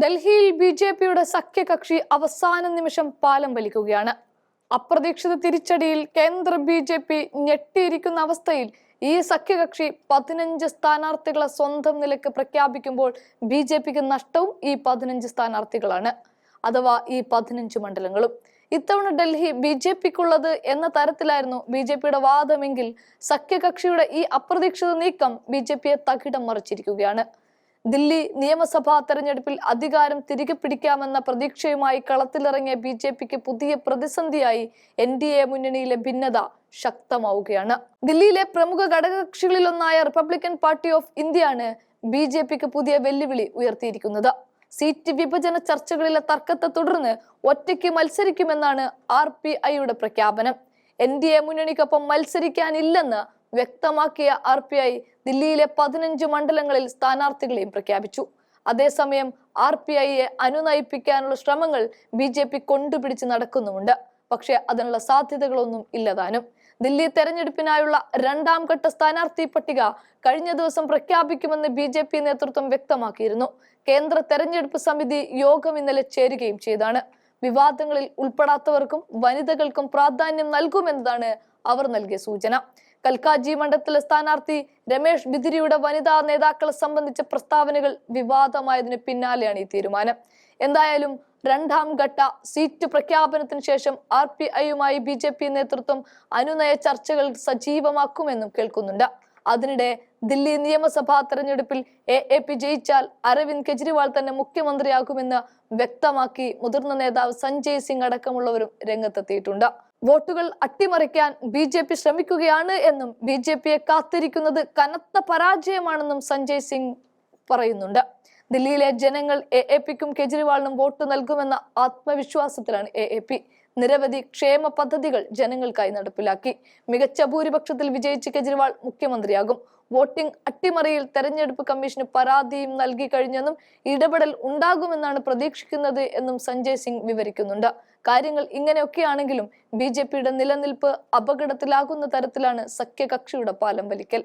ഡൽഹിയിൽ B J പിയുടെ സഖ്യകക്ഷി അവസാന നിമിഷം പാലം വലിക്കുകയാണ്. അപ്രതീക്ഷിത തിരിച്ചടിയിൽ കേന്ദ്ര ബി ജെ പി ഞെട്ടിയിരിക്കുന്ന അവസ്ഥയിൽ ഈ സഖ്യകക്ഷി പതിനഞ്ച് സ്ഥാനാർത്ഥികളെ സ്വന്തം നിലയ്ക്ക് പ്രഖ്യാപിക്കുമ്പോൾ ബി ജെ പിക്ക് നഷ്ടവും ഈ പതിനഞ്ച് സ്ഥാനാർത്ഥികളാണ്. അഥവാ ഈ പതിനഞ്ച് മണ്ഡലങ്ങളും. ഇത്തവണ ഡൽഹി ബി ജെ പിക്കുള്ളത് എന്ന തരത്തിലായിരുന്നു ബി ജെ പിയുടെ വാദമെങ്കിൽ സഖ്യകക്ഷിയുടെ ഈ അപ്രതീക്ഷിത നീക്കം ബി ജെ പിയെ തകിടം മറിച്ചിരിക്കുകയാണ്. ദില്ലി നിയമസഭാ തെരഞ്ഞെടുപ്പിൽ അധികാരം തിരികെ പിടിക്കാമെന്ന പ്രതീക്ഷയുമായി കളത്തിലിറങ്ങിയ ബി ജെ പിക്ക് പുതിയ പ്രതിസന്ധിയായി എൻ ഡി എ മുന്നണിയിലെ ഭിന്നത ശക്തമാവുകയാണ്. ദില്ലിയിലെ പ്രമുഖ ഘടകകക്ഷികളിലൊന്നായ റിപ്പബ്ലിക്കൻ പാർട്ടി ഓഫ് ഇന്ത്യയാണ് ബി ജെ പിക്ക് പുതിയ വെല്ലുവിളി ഉയർത്തിയിരിക്കുന്നത്. സീറ്റ് വിഭജന ചർച്ചകളിലെ തർക്കത്തെ തുടർന്ന് ഒറ്റയ്ക്ക് മത്സരിക്കുമെന്നാണ് ആർ പി ഐയുടെ പ്രഖ്യാപനം. എൻ ഡി എ മുന്നണിക്കൊപ്പം മത്സരിക്കാനില്ലെന്ന് വ്യക്തമാക്കിയ ആർ പി ഐ ദില്ലിയിലെ പതിനഞ്ച് മണ്ഡലങ്ങളിൽ സ്ഥാനാർത്ഥികളെയും പ്രഖ്യാപിച്ചു. അതേസമയം ആർ പി ഐയെ അനുനയിപ്പിക്കാനുള്ള ശ്രമങ്ങൾ ബി ജെ പി കൊണ്ടുപിടിച്ച് നടക്കുന്നുമുണ്ട്. പക്ഷെ അതിനുള്ള സാധ്യതകളൊന്നും ഇല്ലതാനും ദില്ലി തെരഞ്ഞെടുപ്പിനായുള്ള രണ്ടാം ഘട്ട സ്ഥാനാർത്ഥി പട്ടിക കഴിഞ്ഞ ദിവസം പ്രഖ്യാപിക്കുമെന്ന് ബി ജെ പി നേതൃത്വം വ്യക്തമാക്കിയിരുന്നു. കേന്ദ്ര തെരഞ്ഞെടുപ്പ് സമിതി യോഗം ഇന്നലെ ചേരുകയും ചെയ്താണ്. വിവാദങ്ങളിൽ ഉൾപ്പെടാത്തവർക്കും വനിതകൾക്കും പ്രാധാന്യം നൽകുമെന്നതാണ് അവർ നൽകിയ സൂചന. കൽക്കാജി മണ്ഡലത്തിലെ സ്ഥാനാർത്ഥി രമേഷ് ബിദിരിയുടെ വനിതാ നേതാക്കളെ സംബന്ധിച്ച പ്രസ്താവനകൾ വിവാദമായതിന് പിന്നാലെയാണ് ഈ തീരുമാനം. എന്തായാലും രണ്ടാം ഘട്ട സീറ്റ് പ്രഖ്യാപനത്തിന് ശേഷം ആർ പി ഐയുമായി ബി ജെ പി നേതൃത്വം അനുനയ ചർച്ചകൾ സജീവമാക്കുമെന്നും കേൾക്കുന്നുണ്ട്. അതിനിടെ ദില്ലി നിയമസഭാ തെരഞ്ഞെടുപ്പിൽ എ എ പി ജയിച്ചാൽ അരവിന്ദ് കെജ്രിവാൾ തന്നെ മുഖ്യമന്ത്രിയാകുമെന്ന് വ്യക്തമാക്കി മുതിർന്ന നേതാവ് സഞ്ജയ് സിംഗ് അടക്കമുള്ളവരും രംഗത്തെത്തിയിട്ടുണ്ട്. വോട്ടുകൾ അട്ടിമറിക്കാൻ ബി ജെ പി ശ്രമിക്കുകയാണ് എന്നും ബി ജെ പിയെ കാത്തിരിക്കുന്നത് കനത്ത പരാജയമാണെന്നും സഞ്ജയ് സിംഗ് പറയുന്നുണ്ട്. ദില്ലിയിലെ ജനങ്ങൾ എ എ പിക്കും കെജ്രിവാളിനും വോട്ട് നൽകുമെന്ന ആത്മവിശ്വാസത്തിലാണ് എ എ പി. നിരവധി ക്ഷേമ പദ്ധതികൾ ജനങ്ങൾക്കായി നടപ്പിലാക്കി. മികച്ച ഭൂരിപക്ഷത്തിൽ വിജയിച്ച് കെജ്രിവാൾ മുഖ്യമന്ത്രിയാകും. വോട്ടിംഗ് അട്ടിമറിയിൽ തെരഞ്ഞെടുപ്പ് കമ്മീഷന് പരാതിയും നൽകി കഴിഞ്ഞെന്നും ഇടപെടൽ ഉണ്ടാകുമെന്നാണ് പ്രതീക്ഷിക്കുന്നത് എന്നും സഞ്ജയ് സിംഗ് വിവരിക്കുന്നുണ്ട്. കാര്യങ്ങൾ ഇങ്ങനെയൊക്കെയാണെങ്കിലും ബി ജെ പിയുടെ നിലനിൽപ്പ് അപകടത്തിലാകുന്ന തരത്തിലാണ് സഖ്യകക്ഷിയുടെ പാലം വലിക്കൽ.